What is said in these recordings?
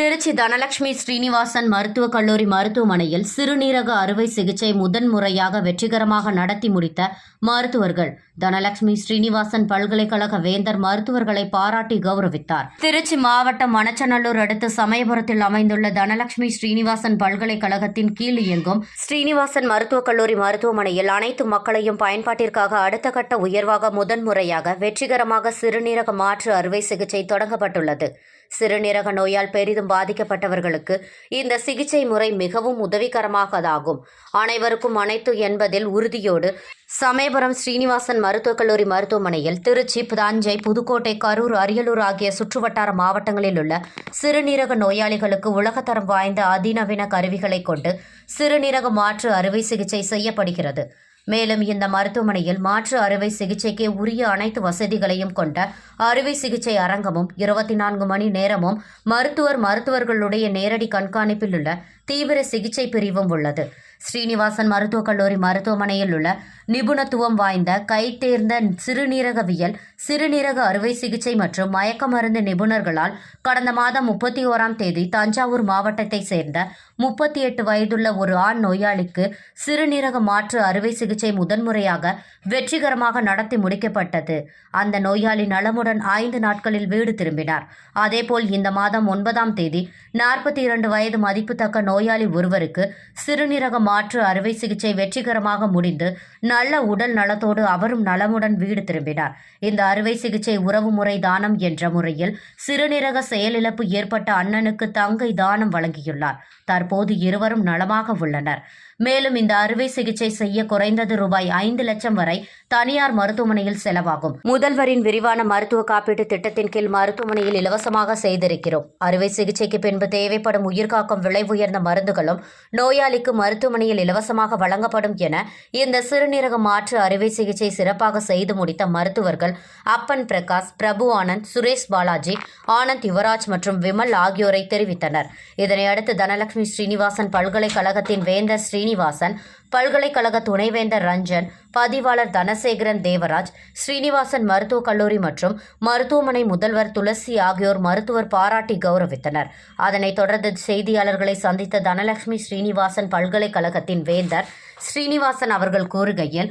திருச்சி தனலட்சுமி ஸ்ரீனிவாசன் மருத்துவக் கல்லூரி மருத்துவமனையில் சிறுநீரக அறுவை சிகிச்சை முதன்முறையாக வெற்றிகரமாக நடத்தி முடித்த மருத்துவர்கள். தனலட்சுமி ஸ்ரீனிவாசன் பல்கலைக்கழக வேந்தர் மருத்துவர்களை பாராட்டி கௌரவித்தார். திருச்சி மாவட்டம் மணச்சநல்லூர் அடுத்த சமயபுரத்தில் அமைந்துள்ள தனலட்சுமி ஸ்ரீனிவாசன் பல்கலைக்கழகத்தின் கீழ் இயங்கும் ஸ்ரீனிவாசன் மருத்துவக் கல்லூரி மருத்துவமனையில் அனைத்து மக்களையும் பயன்பாட்டிற்காக அடுத்த கட்ட உயர்வாக முதன்முறையாக வெற்றிகரமாக சிறுநீரக மாற்று அறுவை சிகிச்சை தொடங்கப்பட்டுள்ளது. சிறுநீரக நோயால் பெரிதும் பாதிக்கப்பட்டவர்களுக்கு இந்த சிகிச்சை முறை மிகவும் உதவிகரமாகதாகும். அனைவருக்கும் அனைத்து என்பதில் உறுதியோடு சமய சமயபுரம் ஸ்ரீனிவாசன் மருத்துவக் கல்லூரி மருத்துவமனையில் திருச்சி புதாஞ்சை புதுக்கோட்டை கரூர் அரியலூர் ஆகிய சுற்றுவட்டார மாவட்டங்களில் உள்ள சிறுநீரக நோயாளிகளுக்கு உலகத்தரம் வாய்ந்த அதிநவீன கருவிகளை கொண்டு சிறுநீரக மாற்று அறுவை சிகிச்சை செய்யப்படுகிறது. மேலும் இந்த மருத்துவமனையில் மாற்று அறுவை சிகிச்சைக்கு உரிய அனைத்து வசதிகளையும் கொண்ட அறுவை சிகிச்சை அரங்கமும் இருபத்தி நான்கு மணி நேரமும் மருத்துவர் மருத்துவர்களுடைய நேரடி கண்காணிப்பில் உள்ள தீவிர சிகிச்சை பிரிவும் உள்ளது. ஸ்ரீனிவாசன் மருத்துவக் கல்லூரி மருத்துவமனையில் உள்ள நிபுணத்துவம் வாய்ந்த கைத்தேர்ந்த சிறுநீரகவியல் சிறுநீரக அறுவை சிகிச்சை மற்றும் மயக்க மருந்து நிபுணர்களால் கடந்த மாதம் முப்பத்தி ஓராம் தேதி தஞ்சாவூர் மாவட்டத்தைச் சேர்ந்த முப்பத்தி எட்டு வயதுள்ள ஒரு ஆண் நோயாளிக்கு சிறுநீரக மாற்று அறுவை சிகிச்சை முதன்முறையாக வெற்றிகரமாக நடத்தி முடிக்கப்பட்டது. அந்த நோயாளி நலமுடன் ஐந்து நாட்களில் வீடு திரும்பினார். அதேபோல் இந்த மாதம் ஒன்பதாம் தேதி நாற்பத்தி இரண்டு வயது மதிப்புத்தக்க நோய் நோயாளி ஒருவருக்கு சிறுநீரக மாற்று அறுவை சிகிச்சை வெற்றிகரமாக முடிந்து நல்ல உடல் நலத்தோடு அவரும் நலமுடன் வீடு திரும்பினார். இந்த அறுவை சிகிச்சை உறவுமுறை தானம் என்ற முறையில் சிறுநீரக செயலிழப்பு ஏற்பட்ட அண்ணனுக்கு தங்கை தானம் வழங்கியுள்ளார். தற்போது இருவரும் நலமாக உள்ளனர். மேலும் இந்த அறுவை சிகிச்சை செய்ய குறைந்தது ரூபாய் ஐந்து லட்சம் வரை தனியார் மருத்துவமனையில் செலவாகும். முதல்வரின் விரிவான மருத்துவ காப்பீட்டு திட்டத்தின் கீழ் மருத்துவமனையில் இலவசமாக செய்திருக்கிறோம். அறுவை சிகிச்சைக்கு பின்பு தேவைப்படும் உயிர்காக்கும் விலை உயர்ந்த மருந்துகளும் நோயாளிக்கு மருத்துவமனையில் இலவசமாக வழங்கப்படும் என இந்த சிறுநீரக மாற்று அறுவை சிகிச்சை சிறப்பாக செய்து முடித்த மருத்துவர்கள் அப்பன் பிரகாஷ் பிரபு ஆனந்த் சுரேஷ் பாலாஜி ஆனந்த் யுவராஜ் மற்றும் விமல் ஆகியோரை தெரிவித்தனர். இதனையடுத்து தனலட்சுமி ஸ்ரீனிவாசன் பல்கலைக்கழகத்தின் வேந்தர் ஸ்ரீனிவாசன் பல்கலைக்கழக துணைவேந்தர் ரஞ்சன் பதிவாளர் தனசேகரன் தேவராஜ் ஸ்ரீனிவாசன் மருத்துவக் கல்லூரி மற்றும் மருத்துவமனை முதல்வர் துளசி ஆகியோர் மருத்துவர் பாராட்டி கௌரவித்தனர். அதனைத் தொடர்ந்து செய்தியாளர்களை சந்தித்த தனலட்சுமி ஸ்ரீனிவாசன் பல்கலைக்கழகத்தின் வேந்தர் ஸ்ரீனிவாசன் அவர்கள் கூறுகையில்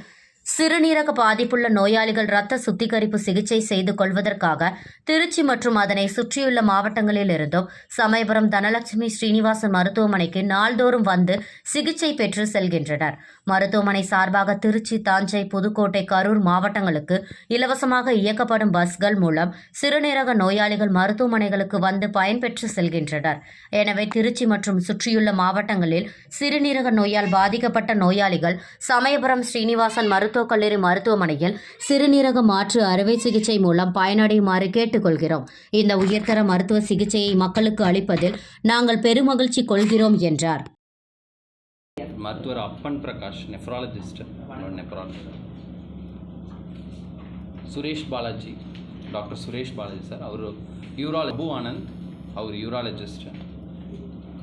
சிறுநீரக பாதிப்புள்ள நோயாளிகள் இரத்த சுத்திகரிப்பு சிகிச்சை செய்து கொள்வதற்காக திருச்சி மற்றும் அதனை சுற்றியுள்ள மாவட்டங்களில் இருந்தும் சமயபுரம் தனலட்சுமி ஸ்ரீனிவாசன் மருத்துவமனைக்கு நாள்தோறும் வந்து சிகிச்சை பெற்று செல்கின்றனர். மருத்துவமனை சார்பாக திருச்சி தாஞ்சை புதுக்கோட்டை கரூர் மாவட்டங்களுக்கு இலவசமாக இயக்கப்படும் பஸ்கள் மூலம் சிறுநீரக நோயாளிகள் மருத்துவமனைகளுக்கு வந்து பயன்பெற்று செல்கின்றனர். எனவே திருச்சி மற்றும் சுற்றியுள்ள மாவட்டங்களில் சிறுநீரக நோயால் பாதிக்கப்பட்ட நோயாளிகள் சமயபுரம் ஸ்ரீனிவாசன் மருத்துவக் கல்லூரி மருத்துவமனையில் சிறுநீரக மாற்று அறுவை சிகிச்சை மூலம் பயனடையுமாறு கேட்டுக்கொள்கிறோம். இந்த உயர்தர மருத்துவ சிகிச்சையை மக்களுக்கு அளிப்பதில் நாங்கள் பெருமகிழ்ச்சி கொள்கிறோம் என்றார். மருத்துவர் Appan Prakash nephrologist nephrology Suresh Balaji. Doctor Suresh Balaji sir. அவர் யூரால அபு ஆனந்த் அவர் யூராலஜிஸ்ட்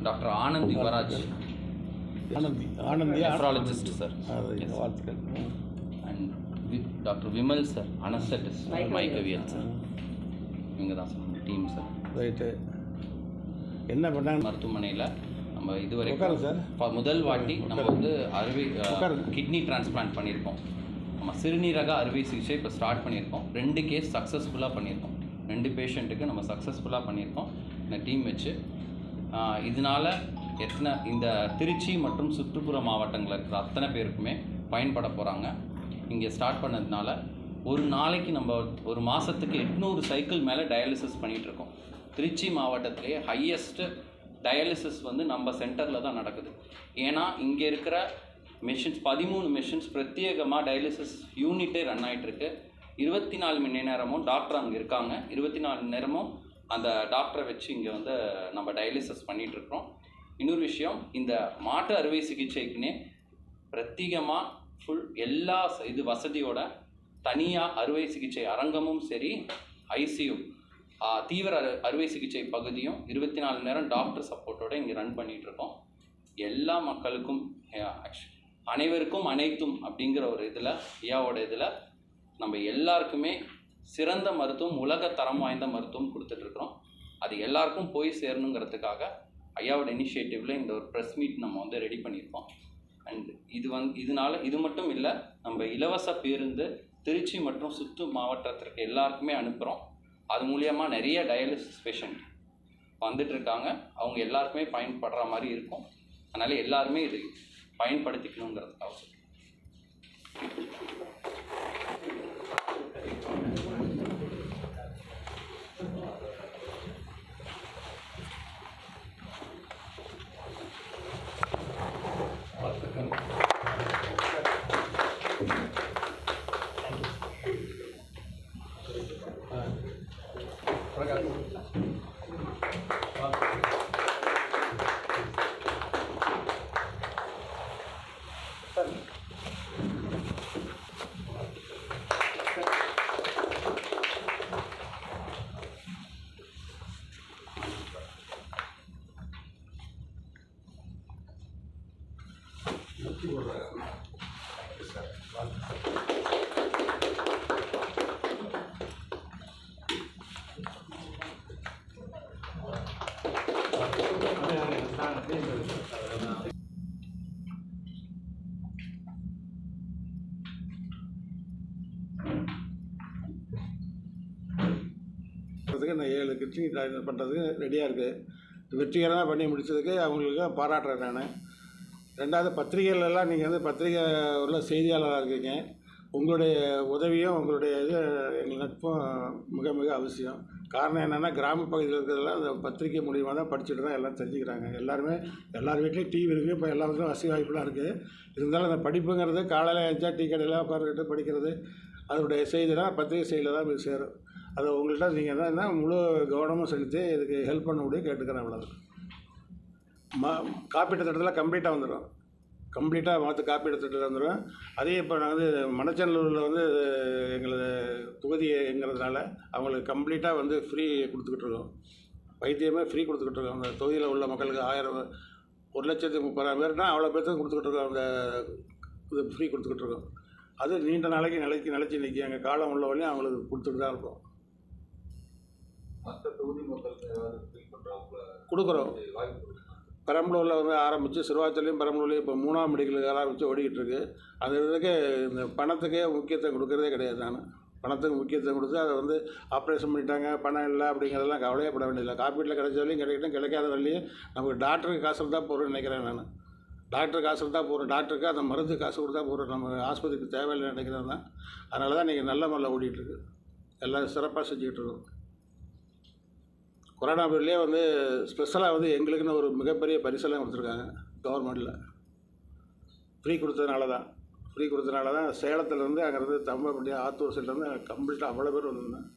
டாக்டர் ஆனந்த் யுவராஜ். ஆனந்தி ஆனந்தியா நெஃப்ராலஜிஸ்ட் சார் வாழ்த்துக்கள். And doctor Vimal sir anaesthetist மைக்கவியல் sir இவங்க தான் சார் டீம் சார் ரைட்டு என்ன பண்ணாங்க? மருத்துவமனையில் நம்ம உட்காருங்க இதுவரைக்கும் சார். முதல் வாட்டி நம்ம வந்து அறுவை. கிட்னி டிரான்ஸ்பிளான்ட் பண்ணியிருக்கோம். நம்ம சிறுநீரக அறுவை சிகிச்சை இப்போ ஸ்டார்ட் பண்ணியிருக்கோம். ரெண்டு கேஸ் சக்ஸஸ்ஃபுல்லாக பண்ணியிருக்கோம். ரெண்டு பேஷண்ட்டுக்கு நம்ம சக்ஸஸ்ஃபுல்லாக பண்ணியிருக்கோம். இந்த டீம் வச்சு. இதனால எத்தனை இந்த திருச்சி மற்றும் சுற்றுப்புற மாவட்டங்களில் இருக்கிற அத்தனை பேருக்குமே பயன்பட போகிறாங்க இங்கே ஸ்டார்ட் பண்ணதுனால ஒரு நாளைக்கு நம்ம ஒரு மாதத்துக்கு எட்நூறு சைக்கிள் மேலே டயாலிசிஸ் பண்ணிகிட்டு இருக்கோம். திருச்சி மாவட்டத்திலேயே ஹையஸ்ட்டு டயாலிசிஸ் வந்து நம்ம சென்டரில் தான் நடக்குது. ஏன்னா இங்கே இருக்கிற மிஷின்ஸ் பதிமூணு மிஷின்ஸ் பிரத்யேகமாக டயாலிசிஸ் யூனிட்டே ரன் ஆகிட்டுருக்கு இருபத்தி நாலு மணி நேரமும் டாக்டர் அங்கே இருக்காங்க. இருபத்தி நாலு மணி நேரமும் அந்த டாக்டரை வச்சு இங்கே வந்து நம்ம டயாலிசிஸ் பண்ணிகிட்ருக்குறோம் இன்னொரு விஷயம் இந்த மாற்று அறுவை சிகிச்சைக்குன்னே பிரத்யேகமாக ஃபுல் எல்லா இது வசதியோட தனியாக அறுவை சிகிச்சை அரங்கமும் சரி ஐசியூ தீவிர அறு அறுவை சிகிச்சை பகுதியும் இருபத்தி நாலு நேரம் டாக்டர் சப்போர்ட்டோட இங்கே ரன் பண்ணிகிட்ருக்கோம் இருக்கோம் எல்லா மக்களுக்கும் அனைவருக்கும் அனைத்தும் அப்படிங்கிற ஒரு இதில் ஐயாவோட இதில் நம்ம எல்லாருக்குமே சிறந்த மருத்துவம் உலக தரம் வாய்ந்த மருத்துவம் கொடுத்துட்ருக்குறோம் அது எல்லாருக்கும் போய் சேரணுங்கிறதுக்காக ஐயாவோட இனிஷியேட்டிவில் இந்த ஒரு ப்ரெஸ் மீட் நம்ம வந்து ரெடி பண்ணியிருக்கோம். அண்ட் இது வந்து இதனால இது மட்டும் இல்லை நம்ம இலவச பேருந்து திருச்சி மற்றும் சுற்று மாவட்டத்திற்கு எல்லாருக்குமே அனுப்புகிறோம் அது மூலியமாக நிறைய டயாலிசிஸ் பேஷண்ட் வந்துட்டுருக்காங்க. அவங்க எல்லாருக்குமே பயன்படுற மாதிரி இருக்கும். அதனால் எல்லாருமே இது பயன்படுத்திக்கணுங்கிறதுக்காக சொல்றேன். பண்ணுறதுக்கு இந்த ஏழு கிட்னி பண்ணுறதுக்கு ரெடியாக இருக்குது வெற்றிகரமாக பண்ணி முடித்ததுக்கு அவங்களுக்கு பாராட்டுறேன் நான் ரெண்டாவது பத்திரிகைகளெல்லாம் நீங்கள் வந்து பத்திரிகை உள்ள செய்தியாளராக இருக்கீங்க. உங்களுடைய உதவியும் உங்களுடைய இது எங்கள் நட்பும் மிக மிக அவசியம். காரணம் என்னென்னா கிராம பகுதியில் இருக்கிறதெல்லாம் அந்த பத்திரிகை மூலியமாக தான் படிச்சுட்டு தான் எல்லாம் தெரிஞ்சுக்கிறாங்க. எல்லாருமே எல்லார் வீட்லேயும் டிவி இருக்குது இப்போ எல்லா வீட்லையும் வசதி வாய்ப்புலாம் இருக்குது இருந்தாலும் அந்த படிப்புங்கிறது காலையில் எழுந்தா டீ கடையில் உட்காந்துக்கிட்டு படிக்கிறது அதனுடைய செய்திலாம் பத்திரிகை செய்தியில் தான் போய் சேரும். அது உங்கள்கிட்ட நீங்கள் தான் என்ன முழு கவனமும் செலுத்தி இதுக்கு ஹெல்ப் பண்ண முடியும் கேட்டுக்கிறேன் அவ்வளோதான் ம காப்பீட்டு திட்டத்தில் கம்ப்ளீட்டாக வந்துடும் கம்ப்ளீட்டாக மாற்று காப்பீட்டு திட்டத்தில் வந்துடும் அதே இப்போ நான் வந்து மணச்சநல்லூரில் வந்து எங்களது தொகுதிங்கிறதுனால அவங்களுக்கு கம்ப்ளீட்டாக வந்து ஃப்ரீ கொடுத்துக்கிட்டு இருக்கோம். வைத்தியமே ஃப்ரீ கொடுத்துக்கிட்டு இருக்கோம். அந்த தொகுதியில் உள்ள மக்களுக்கு ஆயிரம் ஒரு லட்சத்து முப்பதாயிரம் பேர்னா அவ்வளோ பேர்த்துக்கு கொடுத்துக்கிட்டு இருக்கோம். அந்த இது ஃப்ரீ கொடுத்துக்கிட்டு இருக்கோம். அது நீண்ட நாளைக்கு நிலைக்கு நிலைச்சி நிற்கி எங்கள் காலம் உள்ள வரையும் அவங்களுக்கு கொடுத்துட்டு தான் இருக்கோம். கொடுக்குறோம். பெரம்பலூரில் வந்து ஆரம்பித்து சிறுவாச்சலையும் பெரம்பலூர்லேயும் இப்போ மூணாம் மெடிக்கலுக்கு ஆரம்பித்து ஓடிக்கிட்டு இருக்குது அது இதுக்கு இந்த பணத்துக்கே முக்கியத்துவம் கொடுக்கறதே கிடையாது நான். பணத்துக்கு முக்கியத்துவம் கொடுத்து அதை வந்து ஆப்ரேஷன் பண்ணிட்டாங்க பணம் இல்லை அப்படிங்கிறதெல்லாம் கவலையே பட வேண்டியதில்லை காப்பீட்டில் கிடைச்ச வரையும் கிடைக்கட்டும் கிடைக்காத வரையும் நமக்கு டாக்டருக்கு காசு தான் போகிறோம்னு நினைக்கிறேன் நான். டாக்டர் காசு தான் போகிறோம் டாக்டருக்கு அந்த மருந்து காசு கொடுத்தா போகிறோம் நம்ம ஆஸ்பத்திரிக்கு தேவையில்லை நினைக்கிறேன் தான் அதனால தான் நீங்கள் நல்ல முறையில் ஓடிட்டுருக்கு எல்லாம் சிறப்பாக செஞ்சுக்கிட்டு இருக்கோம் கொரோனா பீரியட்லேயே வந்து ஸ்பெஷலாக வந்து எங்களுக்குன்னு ஒரு மிகப்பெரிய பரிசெல்லாம் கொடுத்துருக்காங்க கவர்மெண்ட்டில் ஃப்ரீ கொடுத்ததுனால தான் ஃப்ரீ கொடுத்ததுனால தான் சேலத்துலேருந்து அங்கேருந்து தம்பப்பட்டி ஆத்தூர் சைட்லேருந்து கம்ப்ளீட்டாக அவ்வளோ பேர் வந்திருந்தேன்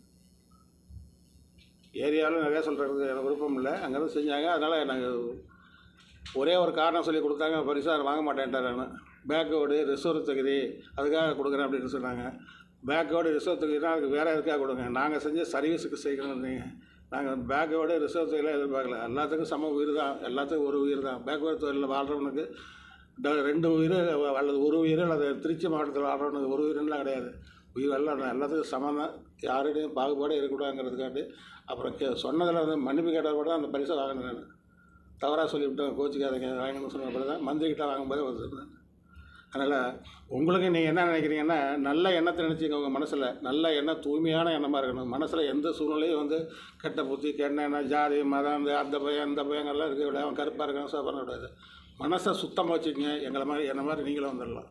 ஏரியாவில் நிறையா சொல்கிறது எனக்கு விருப்பம் இல்லை. அங்கேருந்து செஞ்சாங்க. அதனால் நாங்கள் ஒரே ஒரு காரணம் சொல்லி கொடுத்தாங்க. பரிசாக வாங்க மாட்டேன்ட்டார் நான். பேக்கோடு ரிசர்வ் தகுதி அதுக்காக கொடுக்குறேன் அப்படின்னு சொன்னாங்க. பேக்கோடு ரிசர்வ் தகுதினா அதுக்கு வேறு எதுக்காக கொடுங்க? நாங்கள் செஞ்ச சர்வீஸுக்கு செய்கிறோம் நீங்கள் நாங்கள் பேக்கோட ரிசர்வ் தொழிலாக எதிர்பார்க்கல. எல்லாத்துக்கும் சம உயிர் தான். எல்லாத்துக்கும் ஒரு உயிர் தான். பேக்வேர்ட் தொழிலில் வாழ்கிறவனுக்கு ரெண்டு உயிர் அல்லது ஒரு உயிர் அல்லது திருச்சி மாவட்டத்தில் வாழ்கிறவனுக்கு ஒரு உயிர்லாம் கிடையாது. உயிர் எல்லாம் எல்லாத்துக்கும் சமம் தான். யாருடையும் பாகுபாடே இருக்கக்கூடாதுங்கிறதுக்காண்டி அப்புறம் கே சொன்னதில் வந்து மன்னிப்பு கேட்டால் கூட அந்த பரிசை வாங்கினேன் நான். தவறாக சொல்லிவிட்டேன். கோச்சிக்காதீங்க. வாங்கணும்னு பிறகு தான். மந்திரிக்கிட்ட வாங்கும்போதே வந்துருந்தேன் அதனால் உங்களுக்கு நீங்கள் என்ன நினைக்கிறீங்கன்னா நல்ல எண்ணத்தை நினச்சிங்க உங்கள் மனசில் நல்ல எண்ணம் தூய்மையான எண்ணமாக இருக்கணும். மனசில் எந்த சூழ்நிலையும் வந்து கெட்ட புத்தி கெட்ட எண்ணம் ஜாதி மதம் இந்த அந்த பையன் இந்த பையங்கள்லாம் இருக்க விட அவன் கருப்பாக இருக்கான் சோப்பன விடாது மனசை சுத்தமாக வச்சுக்கோங்க. எங்களை மாதிரி என்ன மாதிரி நீங்களும் வந்துடலாம்.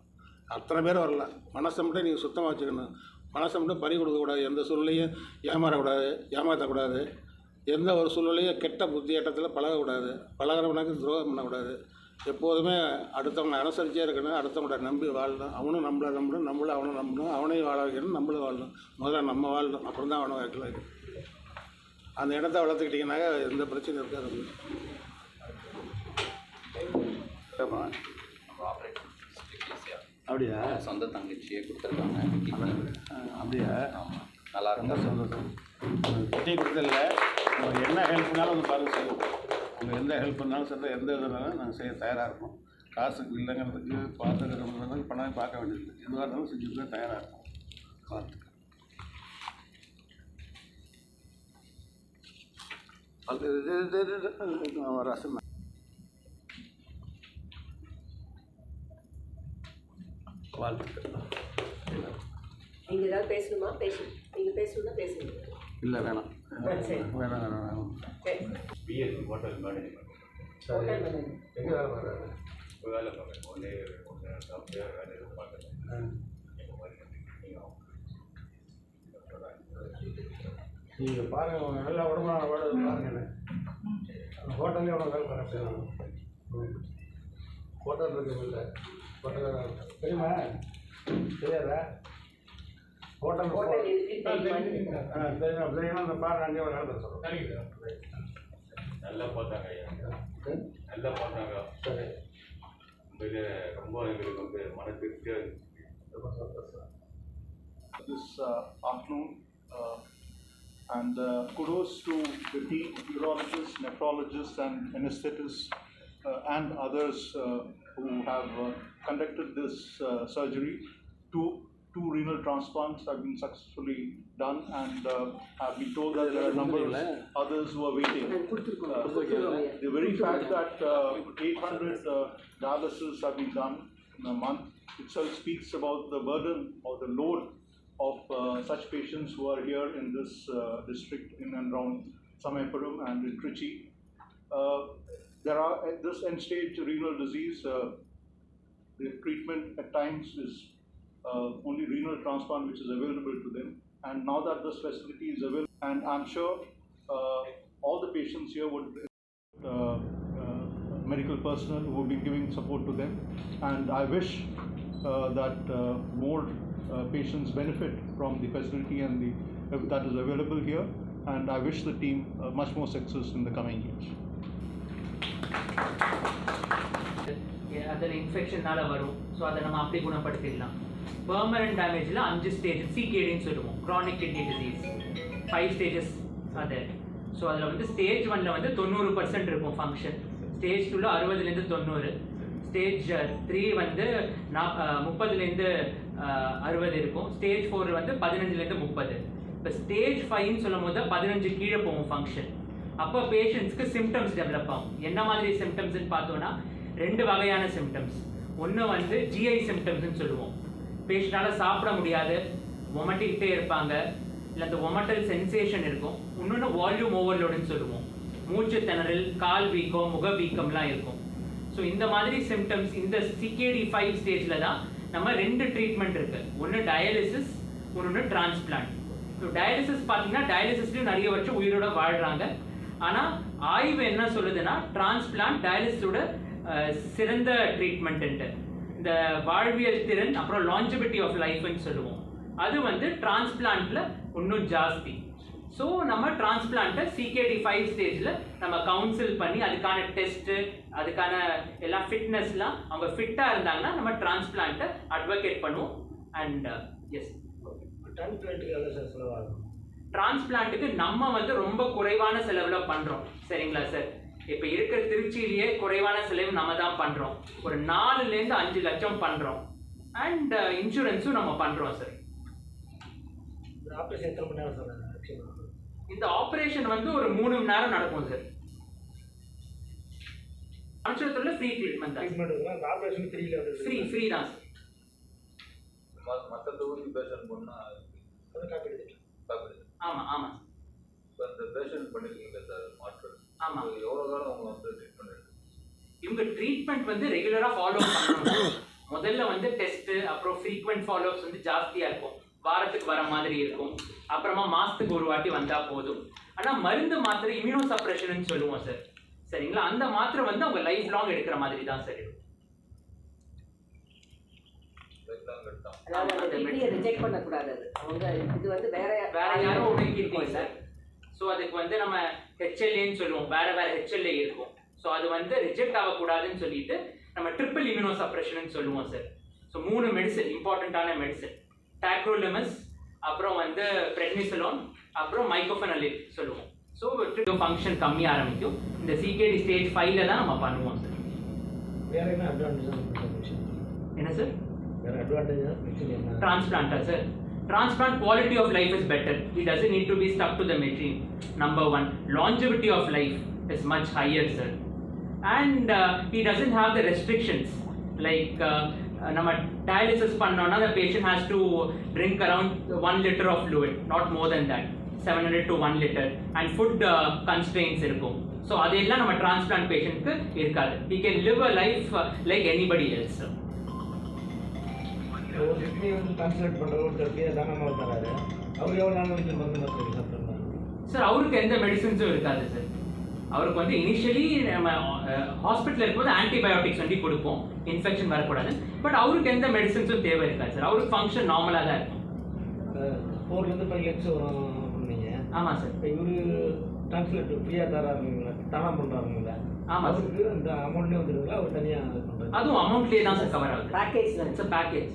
அத்தனை பேர் வரலாம். மனசை மட்டும் நீங்கள் சுத்தமாக வச்சுக்கணும். மனசை மட்டும் பறி கொடுக்கக்கூடாது எந்த சூழ்நிலையும் ஏமாறக்கூடாது ஏமாற்றக்கூடாது எந்த ஒரு சூழ்நிலையும் கெட்ட புத்தி ஏட்டத்தில் பழகக்கூடாது. பழகிறவனுக்கு துரோகம் பண்ணக்கூடாது. எப்போதுமே அடுத்தவங்களை அனுசரிச்சே இருக்கணும் அடுத்தவங்கள நம்பி வாழணும். அவனும் நம்மளை நம்பணும் நம்மளும் அவனும் நம்பணும் அவனையும் வாழ வைக்கணும் நம்மளும் வாழணும். முதல்ல நம்ம வாழணும் அப்புறம் தான் அவனை வைக்கல வைக்கணும். அந்த இடத்த வளர்த்துக்கிட்டிங்கனாக்க எந்த பிரச்சனையும் இருக்காது. ஆமாம் அப்படியா? சொந்த தங்கச்சியே கொடுத்துருக்காங்க. அப்படியா? நல்லா இருக்கும் சந்தோஷம். கிட்டே கொடுத்ததில்ல என்ன ஹெல்ப்னாலும் வந்து பாருங்கள் செய்வோம் உங்களுக்கு எந்த ஹெல்ப் பண்ணாலும் சரி எந்த இதுனாலும் நாங்கள் செய்ய தயாராக இருக்கோம் காசுக்கு இல்லைங்கிறதுக்கு பார்த்துக்கிறதுக்கு பணம் பார்க்க வேண்டியது எதுவாக இருந்தாலும் செஞ்சுட்டு தயாராக இருக்கும் பார்த்து ரசம் நீங்க ஏதாவது பேசணுமா? பேசு. நீங்க பேசணும்னா பேசுங்க. இல்லை வேணாம். வேணாம் வேணாம் பிஎஸ்சி ஹோட்டல் மேனேஜ்மெண்ட் எங்கே வேலை பார்க்குறாரு இப்போ வேலை பார்க்குறேன். ஒன்றே ஒன்று சாப்பிட்டு வேலை எதுவும் பார்க்குறேன் நீங்கள் பாருங்கள் நல்லா உடம்புல வேலை பாருங்க ஹோட்டல்லே உடம்பு வேலை பார்க்குறேன் ஹோட்டல் இருக்கு இல்லை ஹோட்டல் தெரியுமா? தெரியாதா? ஹோட்டல் ஹோட்டல் தெரியுமா? ஆ தெரியும்? அந்த பாரு அங்கே ஒரு வேலை சொல்கிறேன் நல்லா பார்த்தாங்க ஐயா நல்லா பார்த்தாங்க சரி உண்மையிலே ரொம்ப எங்களுக்கு வந்து மன திருப்தியாக இருந்துச்சு ரொம்ப சந்தோஷம் this uh, afternoon. Uh, and uh, kudos to the team, urologists, nephrologists, and anesthetists, uh, and others uh, who have uh, conducted this uh, surgery. Two, two renal transplants have been successfully done, and uh, have been told that there are a number of others who are waiting. Uh, the very fact that uh, 800 uh, dialysis have been done in a month itself speaks about the burden or the load of uh, such patients who are here in this uh, district in and around Samayapuram and in Trichy. Uh, there are at this end stage renal disease. Uh, the treatment at times is only renal transplant which is available to them. And now that this facility is available, and I'm sure uh, all the patients here would uh, uh, medical personnel who have been giving support to them. And I wish uh, that uh, more uh, patients benefit from the facility and the uh, that is available here. And I wish the team uh, much more success in the coming years. அதில் இன்ஃபெக்ஷனால வரும் so அதை நம்ம அப்படி குணப்படுத்திடலாம் permanent டேமேஜில் அஞ்சு stage சிகேடின்னு சொல்லுவோம். Chronic kidney disease five stages அது so அதில் வந்து ஸ்டேஜ் ஒன்ல வந்து தொண்ணூறு பர்சன்ட் இருக்கும் ஃபங்க்ஷன் ஸ்டேஜ் டூவில் அறுபதுலேருந்து தொண்ணூறு. ஸ்டேஜ் த்ரீ uh, வந்து நா uh, முப்பதுலேருந்து uh, அறுபது இருக்கும். ஸ்டேஜ் ஃபோர் வந்து பதினஞ்சுலேருந்து முப்பது. இப்போ ஸ்டேஜ் ஃபைவ்னு சொல்லும் போது பதினஞ்சு கீழே போகும் ஃபங்க்ஷன் அப்போ பேஷண்ட்ஸ்க்கு சிம்டம்ஸ் டெவலப் ஆகும். என்ன மாதிரி சிம்டம்ஸ்னு பார்த்தோன்னா ரெண்டு வகையான சிம்டம்ஸ் ஒன்று வந்து ஜிஐ சிம்டம்ஸ்னு சொல்லுவோம். பேஷண்டால் சாப்பிட முடியாது. ஒமட்டிக்கிட்டே இருப்பாங்க. இல்லை அந்த ஒமட்டல் சென்சேஷன் இருக்கும். இன்னொன்று வால்யூம் ஓவர்லோடுன்னு சொல்லுவோம். மூச்சு திணறல் கால் வீக்கம் முக வீக்கம்லாம் இருக்கும். ஸோ இந்த மாதிரி சிம்டம்ஸ் இந்த சிகேடி ஃபைவ் ஸ்டேஜில் தான் நம்ம ரெண்டு ட்ரீட்மெண்ட் இருக்கு. ஒன்று டயாலிசிஸ் ஒன்று டிரான்ஸ்பிளான்ட் ஸோ டயாலிசிஸ் பார்த்தீங்கன்னா டயாலிசிஸ்லையும் நிறைய வருஷம் உயிரோட வாழ்கிறாங்க ஆனால் ஆய்வு என்ன சொல்லுதுன்னா டிரான்ஸ்பிளான்ட் டயாலிசிஸோட சிறந்த ட்ரீட்மெண்ட்டு இந்த வாழ்வியல் திறன் அப்புறம் லாஞ்சிபிலிட்டி ஆஃப் லைஃப்னு சொல்லுவோம். அது வந்து டிரான்ஸ்பிளான்ட்ல இன்னும் ஜாஸ்தி. ஸோ நம்ம டிரான்ஸ்பிளான்ட்டை சிகேடி ஃபைவ் ஸ்டேஜில் நம்ம கவுன்சில் பண்ணி அதுக்கான டெஸ்ட்டு அதுக்கான எல்லாம் ஃபிட்னஸ்லாம் அவங்க ஃபிட்டாக இருந்தாங்கன்னா நம்ம டிரான்ஸ்பிளான்ட்டை அட்வொகேட் பண்ணுவோம். அண்ட் எஸ் டிரான்ஸ்பிளான்ட்டுக்கு நம்ம வந்து ரொம்ப குறைவான செலவில் பண்ணுறோம் சரிங்களா சார் இப்போ இருக்கிற திருச்சியிலேயே குறைவான செலவு நம்ம தான் பண்ணுறோம் ஒரு நாலுலேருந்து அஞ்சு லட்சம் பண்ணுறோம் அண்ட் இன்சூரன்ஸும் நம்ம பண்ணுறோம் சார் இந்த ஆப்ரேஷன் எத்தனை மணி நேரம் சார் ஆக்சுவலாக இந்த ஆப்ரேஷன் வந்து ஒரு மூணு மணி நேரம் நடக்கும் சார் அனுஷத்துல ஃப்ரீ ட்ரீட்மெண்ட் தான். ஆப்ரேஷன் வந்து ஃப்ரீ ஃப்ரீ தான் சார் மற்ற தொகுதி பேஷண்ட் பண்ணால் காப்பீடு. ஆமாம் ஆமாம் இப்போ இந்த பேஷண்ட் பண்ணிருக்கீங்க சார் மாற்றம் ஆமா. இது எவ்வளோ காலம் அவங்க வந்து ட்ரீட்மெண்ட் இவங்க ட்ரீட்மெண்ட் வந்து ரெகுலராக ஃபாலோ பண்ணணும். முதல்ல வந்து டெஸ்ட்டு அப்புறம் ஃப்ரீக்வெண்ட் ஃபாலோஅப்ஸ் வந்து ஜாஸ்தியாக இருக்கும். வாரத்துக்கு வர மாதிரி இருக்கும். அப்புறமா மாதத்துக்கு ஒரு வாட்டி வந்தால் போதும். ஆனால் மருந்து மாத்திரை இம்யூனோ சப்ரஷன் சொல்லுவோம் சார் சரிங்களா? அந்த மாத்திரை வந்து அவங்க லைஃப் லாங் எடுக்கிற மாதிரி தான் சார் இருக்கும் அதாவது அந்த ரிஜெக்ட் பண்ணக்கூடாது. அது அவங்க இது வந்து வேற வேற யாரோ ஒதுக்கிருக்கோம் சார் ஸோ அதுக்கு வந்து நம்ம ஹெச்எல்ஏன்னு சொல்லுவோம். வேற வேற ஹெச்எல்ஏ இருக்கும். ஸோ அது வந்து ரிஜெக்ட் ஆகக்கூடாதுன்னு சொல்லிட்டு நம்ம ட்ரிபிள் இம்யூனோ சப்ரஷன் சொல்லுவோம் சார் ஸோ மூணு மெடிசன் இம்பார்ட்டண்ட்டான மெடிசன் டாக்ரோலெமஸ் அப்புறம் வந்து பிரெட்னிசலோன் அப்புறம் மைக்ரோஃபனலிக் சொல்லுவோம். ஸோ ஃபங்க்ஷன் கம்மி ஆரம்பிக்கும். இந்த சிகேடி ஸ்டேஜ் ஃபைவ்ல தான் நம்ம பண்ணுவோம் சார் வேற என்ன அட்வான்டேஜ் என்ன சார் வேற advantage டிரான்ஸ்பிளான்ட்டா sir transplant quality of life is better. He doesn't need to be stuck to the machine. Number one, longevity of life is much higher, sir. And uh, he doesn't have the restrictions like uh, uh, நம்ம dialysis பண்ணோம்னா the patient has to drink around one liter of fluid, not more than that. 700 to 1 liter and food uh, constraints இருக்கும் so அதெல்லாம் நம்ம transplant பேஷண்ட்க்கு இருக்காது he can live a life uh, like anybody else sir. ஒரு kidney வந்து translate பண்ணுற ஒருத்தர் அப்படியே தானமாக தராரு. அவர் எவ்வளோ நாள் வரைக்கும் மருந்து மாத்திரை சாப்பிட்றாரு? சார் அவருக்கு எந்த மெடிசன்ஸும் இருக்காது சார் அவருக்கு வந்து இனிஷியலி நம்ம ஹாஸ்பிட்டல் இருக்கும்போது ஆன்டிபயோட்டிக்ஸ் வந்து கொடுப்போம். இன்ஃபெக்ஷன் வரக்கூடாது. பட் அவருக்கு எந்த மெடிசன்ஸும் தேவை இருக்காது சார் அவருக்கு ஃபங்க்ஷன் நார்மலாக தான் இருக்கும். ஃபோர்லேருந்து ஃபைவ் லேக்ஸ் வரும் சொன்னீங்க. ஆமாம் சார் இப்போ இவரு டிரான்ஸ்லேட் ஃப்ரீயாக தராருங்களா? தானா பண்ணுறாருங்களா ஆமா சார். அவருக்கு இந்த அமௌண்ட்லேயே வந்துருங்களா அவர் தனியாக அதுவும் அமௌண்ட்லேயே தான் சார் கவர் ஆகுது. பேக்கேஜ் தான் இட்ஸ் அ பேக்கேஜ்